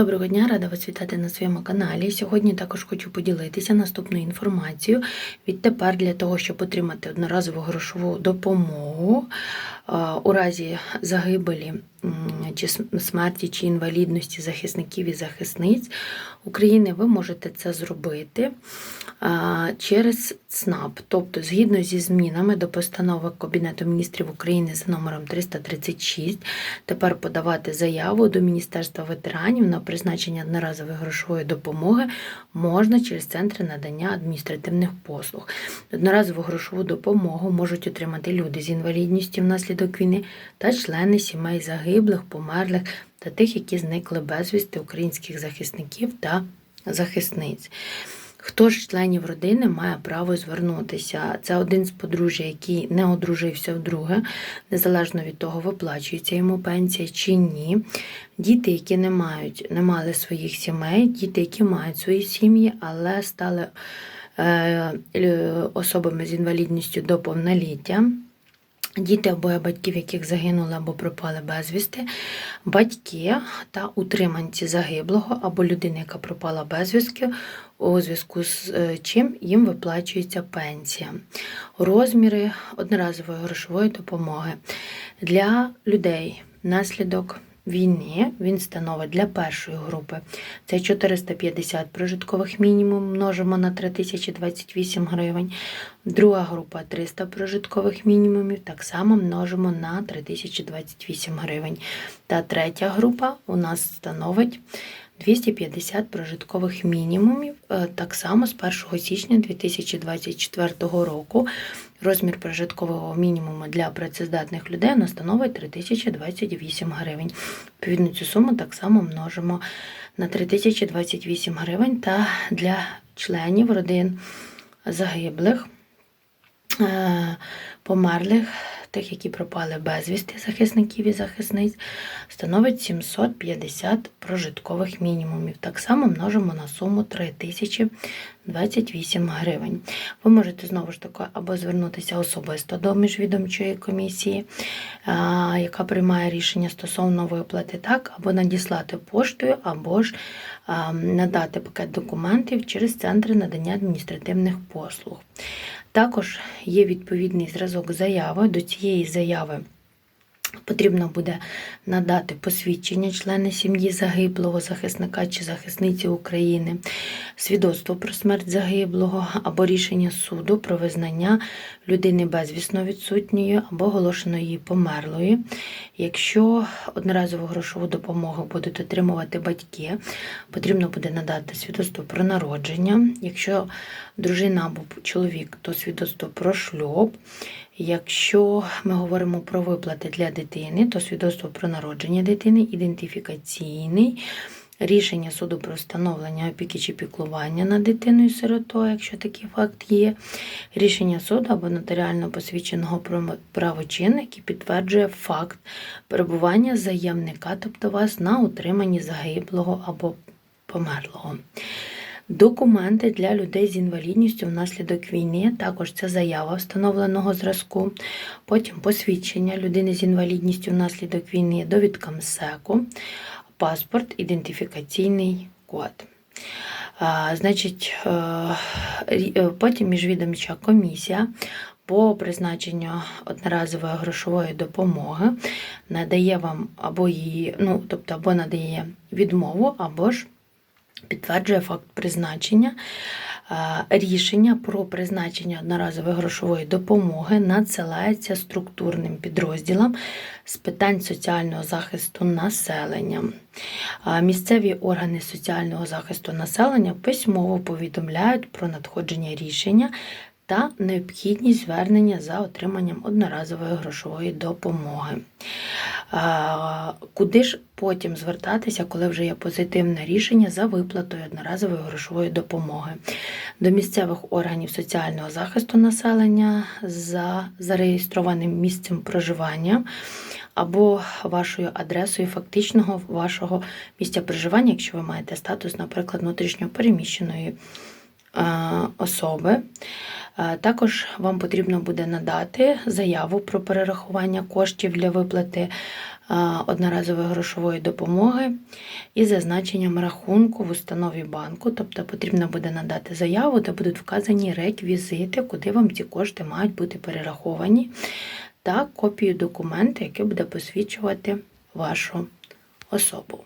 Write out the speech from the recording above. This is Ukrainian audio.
Доброго дня, рада вас вітати на своєму каналі. Сьогодні також хочу поділитися наступною інформацією. Відтепер для того, щоб отримати одноразову грошову допомогу у разі загибелі чи смерті чи інвалідності захисників і захисниць України, ви можете це зробити через ЦНАП, тобто згідно зі змінами до постанови Кабінету міністрів України за номером 336, тепер подавати заяву до Міністерства ветеранів на призначення одноразової грошової допомоги можна через центри надання адміністративних послуг. Одноразову грошову допомогу можуть отримати люди з інвалідністю внаслідок війни та члени сімей загиблих, померлих та тих, які зникли безвісти українських захисників та захисниць. Хто ж членів родини має право звернутися? Це один з подружжя, який не одружився вдруге, незалежно від того, виплачується йому пенсія чи ні. Діти, які не мають, не мали своїх сімей, діти, які мають свої сім'ї, але стали е, е, особами з інвалідністю до повноліття. Діти обоє батьків, яких загинули або пропали безвісти, батьки та утриманці загиблого або людини, яка пропала безвістки, у зв'язку з е, чим їм виплачується пенсія. Розміри одноразової грошової допомоги для людей внаслідок війни він становить для першої групи це 450 прожиткових мінімум множимо на 3028 гривень. Друга група 300 прожиткових мінімумів, так само множимо на 3028 гривень. Та третя група у нас становить 250 прожиткових мінімумів, е, так само з 1 січня 2024 року. Розмір прожиткового мінімуму для працездатних людей становить 3028 гривень. Відповідно, цю суму так само множимо на 3028 гривень та для членів родин загиблих, е, померлих, тих, які пропали безвісти захисників і захисниць, становить 750 прожиткових мінімумів. Так само множимо на суму 3028 гривень. Ви можете знову ж таки або звернутися особисто до міжвідомчої комісії, яка приймає рішення стосовно виплати, так, або надіслати поштою, або ж надати пакет документів через центри надання адміністративних послуг. Також є відповідний зразок заяви. До цієї заяви потрібно буде надати посвідчення члени сім'ї загиблого захисника чи захисниці України, свідоцтво про смерть загиблого або рішення суду про визнання людини безвісно відсутньою або оголошеної померлою. Якщо одноразову грошову допомогу будуть отримувати батьки, потрібно буде надати свідоцтво про народження. Якщо дружина або чоловік, то свідоцтво про шлюб. Якщо ми говоримо про виплати для дитини, то свідоцтво про народження дитини, ідентифікаційний, рішення суду про встановлення опіки чи піклування над дитиною сиротою, якщо такий факт є, рішення суду або нотаріально посвідченого право- правочину, який підтверджує факт перебування заявника, тобто вас на утриманні загиблого або померлого. Документи для людей з інвалідністю внаслідок війни, також це заява встановленого зразку, потім посвідчення людини з інвалідністю внаслідок війни, довідка МСЕКу, паспорт, ідентифікаційний код. Значить, е, е, потім міжвідомча комісія по призначенню одноразової грошової допомоги надає вам або її, ну, тобто або надає відмову, або ж підтверджує факт призначення. Рішення про призначення одноразової грошової допомоги надсилається структурним підрозділам з питань соціального захисту населення. Місцеві органи соціального захисту населення письмово повідомляють про надходження рішення та необхідність звернення за отриманням одноразової грошової допомоги. Куди ж потім звертатися, коли вже є позитивне рішення за виплатою одноразової грошової допомоги? До місцевих органів соціального захисту населення за зареєстрованим місцем проживання або вашою адресою фактичного вашого місця проживання, якщо ви маєте статус, наприклад, внутрішньо переміщеної особи. Е, Також вам потрібно буде надати заяву про перерахування коштів для виплати одноразової грошової допомоги із зазначенням рахунку в установі банку. Тобто потрібно буде надати заяву, де будуть вказані реквізити, куди вам ці кошти мають бути перераховані, та копію документу, який буде посвідчувати вашу особу.